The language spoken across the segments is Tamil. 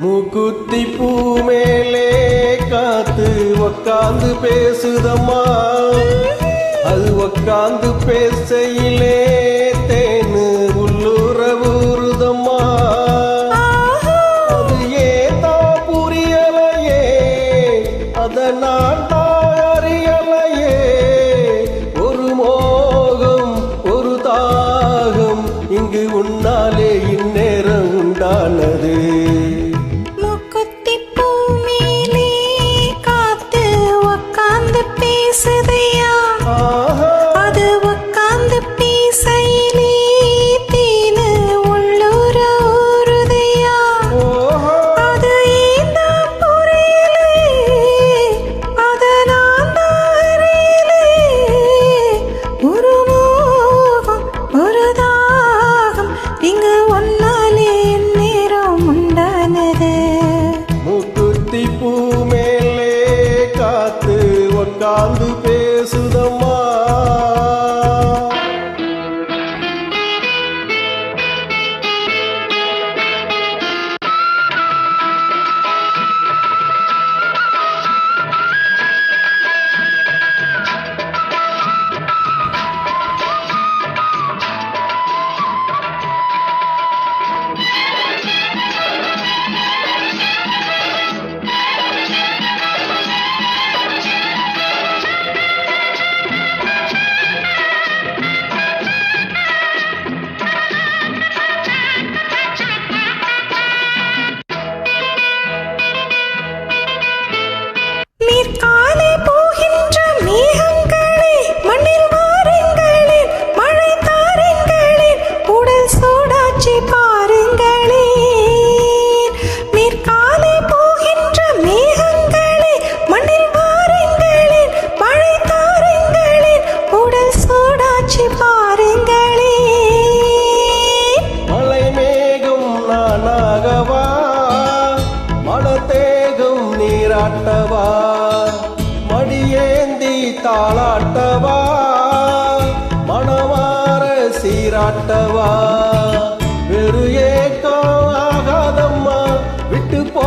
மூக்குத்தி பூ மேலே காத்து உக்காந்து பேசுதம்மா. அது உக்காந்து பேசையிலே சுத்தி பூ மேலே காத்து உட்கார்ந்து பேச ஏந்தி தாளாட்டவா? மணவார சீராட்டவா? வெறு ஏக்கம் ஆகாதம்மா விட்டு போ.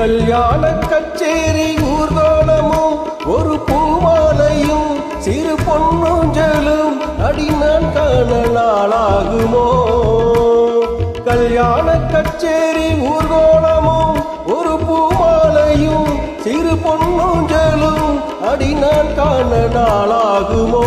கல்யாண கச்சேரி ஊர்வலமும் ஒரு பூமாலையும் சிறு பொன்னூஞ்சலும் அடி நான் காண நாளாகுமோ? கல்யாண கச்சேரி ஊர்வலமும் ஒரு பூமாலையும் சிறு பொன்னூஞ்சலும் அடி நான் காண நாளாகுமோ?